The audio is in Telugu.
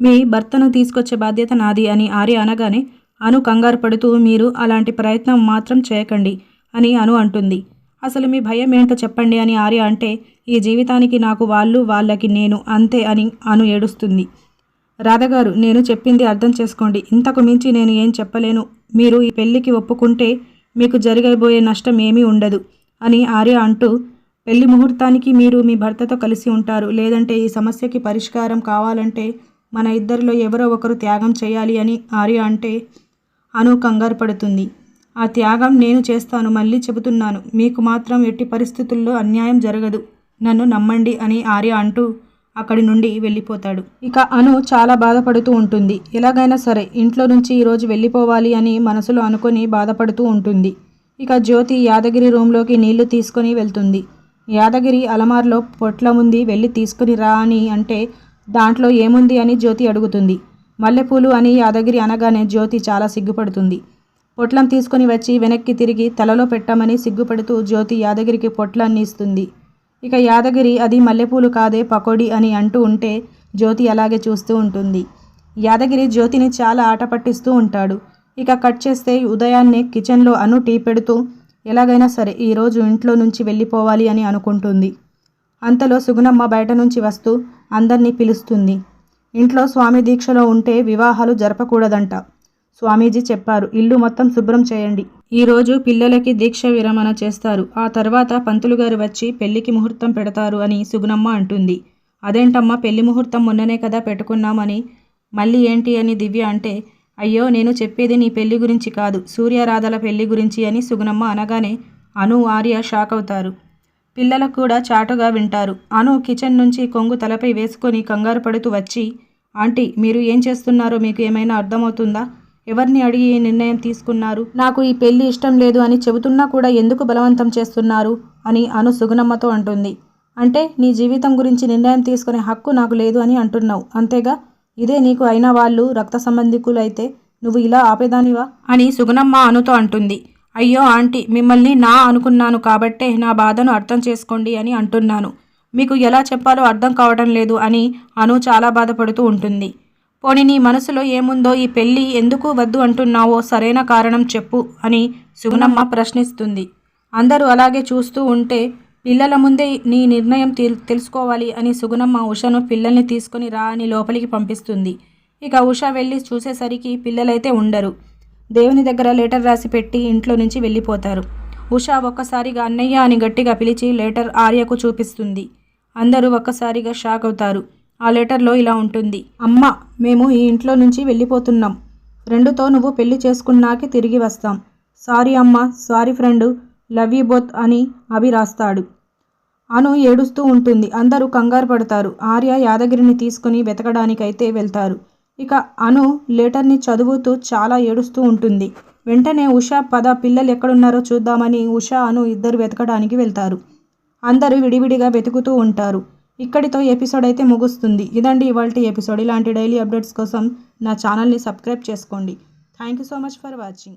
మీ భర్తను తీసుకొచ్చే బాధ్యత నాది అని ఆర్య అనగానే అను కంగారు పడుతూ మీరు అలాంటి ప్రయత్నం మాత్రం చేయకండి అని అను అంటుంది. అసలు మీ భయం ఏంటో చెప్పండి అని ఆర్య అంటే ఈ జీవితానికి నాకు వాళ్ళు వాళ్ళకి నేను అంతే అని అను ఏడుస్తుంది. రాధగారు నేను చెప్పింది అర్థం చేసుకోండి. ఇంతకు మించి నేను ఏం చెప్పలేను. మీరు ఈ పెళ్ళికి ఒప్పుకుంటే మీకు జరగబోయే నష్టం ఏమీ ఉండదు అని ఆర్య అంటూ పెళ్ళి ముహూర్తానికి మీరు మీ భర్తతో కలిసి ఉంటారు. లేదంటే ఈ సమస్యకి పరిష్కారం కావాలంటే మన ఇద్దరిలో ఎవరో ఒకరు త్యాగం చేయాలి అని ఆర్య అంటే అను కంగారు పడుతుంది. ఆ త్యాగం నేను చేస్తాను మళ్ళీ చెబుతున్నాను. మీకు మాత్రం ఎట్టి పరిస్థితుల్లో అన్యాయం జరగదు. నన్ను నమ్మండి అని ఆర్య అంటూ అక్కడి నుండి వెళ్ళిపోతాడు. ఇక అను చాలా బాధపడుతూ ఉంటుంది. ఎలాగైనా సరే ఇంట్లో నుంచి ఈరోజు వెళ్ళిపోవాలి అని మనసులో అనుకొని బాధపడుతూ ఉంటుంది. ఇక జ్యోతి యాదగిరి రూమ్లోకి నీళ్ళు తీసుకొని వెళ్తుంది. యాదగిరి అలమార్లో పొట్ల ఉంది వెళ్ళి తీసుకుని రా అని అంటే దాంట్లో ఏముంది అని జ్యోతి అడుగుతుంది. మల్లెపూలు అని యాదగిరి అనగానే జ్యోతి చాలా సిగ్గుపడుతుంది. పొట్లం తీసుకొని వచ్చి వెనక్కి తిరిగి తలలో పెట్టమని సిగ్గుపడుతూ జ్యోతి యాదగిరికి పొట్లాన్ని ఇస్తుంది. ఇక యాదగిరి అది మల్లెపూలు కాదే పకోడీ అని అంటూ ఉంటే జ్యోతి అలాగే చూస్తూ ఉంటుంది. యాదగిరి జ్యోతిని చాలా ఆట పట్టిస్తూ ఉంటాడు. ఇక కట్ చేస్తే ఉదయాన్నే కిచెన్లో అను టీ పెడుతూ ఎలాగైనా సరే ఈరోజు ఇంట్లో నుంచి వెళ్ళిపోవాలి అని అనుకుంటుంది. అంతలో సుగుణమ్మ బయట నుంచి వస్తూ అందరినీ పిలుస్తుంది. ఇంట్లో స్వామి దీక్షలో ఉంటే వివాహాలు జరపకూడదంట. స్వామీజీ చెప్పారు ఇల్లు మొత్తం శుభ్రం చేయండి. ఈరోజు పిల్లలకి దీక్ష విరమణ చేస్తారు. ఆ తర్వాత పంతులు గారు వచ్చి పెళ్ళికి ముహూర్తం పెడతారు అని సుగుణమ్మ అంటుంది. అదేంటమ్మా పెళ్ళి ముహూర్తం మొన్ననే కదా పెట్టుకున్నామని? మళ్ళీ ఏంటి అని దివ్య అంటే అయ్యో నేను చెప్పేది నీ పెళ్ళి గురించి కాదు. సూర్యరాధల పెళ్ళి గురించి అని సుగుణమ్మ అనగానే అను ఆర్య షాక్ అవుతారు పిల్లలకు కూడా చాటుగా వింటారు. అను కిచెన్ నుంచి కొంగు తలపై వేసుకొని కంగారు పడుతూ వచ్చి ఆంటీ మీరు ఏం చేస్తున్నారో మీకు ఏమైనా అర్థమవుతుందా? ఎవరిని అడిగి ఈ నిర్ణయం తీసుకున్నారు? నాకు ఈ పెళ్ళి ఇష్టం లేదు అని చెబుతున్నా కూడా ఎందుకు బలవంతం చేస్తున్నారు? అని అను సుగుణమ్మతో అంటుంది. అంటే నీ జీవితం గురించి నిర్ణయం తీసుకునే హక్కు నాకు లేదు అని అంటున్నావు. అంతేగా? ఇదే నీకు అయిన వాళ్ళు రక్త సంబంధికులు అయితే నువ్వు ఇలా ఆపేదానివా? అని సుగుణమ్మ అనుతో అంటుంది. అయ్యో ఆంటీ మిమ్మల్ని నా అనుకున్నాను కాబట్టే నా బాధను అర్థం చేసుకోండి అని అంటున్నాను. మీకు ఎలా చెప్పాలో అర్థం కావడం లేదు అని అను చాలా బాధపడుతూ ఉంటుంది. పోనీ నీ మనసులో ఏముందో ఈ పెళ్ళి ఎందుకు వద్దు అంటున్నావో సరైన కారణం చెప్పు అని సుగుణమ్మ ప్రశ్నిస్తుంది. అందరూ అలాగే చూస్తూ ఉంటే పిల్లల ముందే నీ నిర్ణయం తెల్- తెలుసుకోవాలి అని సుగుణమ్మ ఉషను పిల్లల్ని తీసుకొని రా అని లోపలికి పంపిస్తుంది. ఇక ఉష వెళ్ళి చూసేసరికి పిల్లలైతే ఉండరు. దేవుని దగ్గర లెటర్ రాసి పెట్టి ఇంట్లో నుంచి వెళ్ళిపోతారు. ఉష ఒక్కసారిగా అన్నయ్య అని గట్టిగా పిలిచి లెటర్ ఆర్యకు చూపిస్తుంది. అందరూ ఒక్కసారిగా షాక్ అవుతారు. ఆ లెటర్లో ఇలా ఉంటుంది. అమ్మ మేము ఈ ఇంట్లో నుంచి వెళ్ళిపోతున్నాం. ఫ్రెండ్తో నువ్వు పెళ్ళి చేసుకున్నాకే తిరిగి వస్తాం. సారీ అమ్మ sorry friend love you both అని అభి రాస్తాడు. అను ఏడుస్తూ ఉంటుంది. అందరూ కంగారు పడతారు. ఆర్య యాదగిరిని తీసుకుని వెతకడానికైతే వెళ్తారు. ఇక అను లెటర్ని చదువుతూ చాలా ఏడుస్తూ ఉంటుంది. వెంటనే ఉషా పద పిల్లలు ఎక్కడున్నారో చూద్దామని ఉషా అను ఇద్దరు వెతకడానికి వెళ్తారు. అందరూ విడివిడిగా వెతుకుతూ ఉంటారు. ఇక్కడితో ఎపిసోడ్ అయితే ముగుస్తుంది. ఇదండి ఇవాళ ఎపిసోడ్. ఇలాంటి డైలీ అప్డేట్స్ కోసం నా ఛానల్ని సబ్స్క్రైబ్ చేసుకోండి. Thank you so much for watching.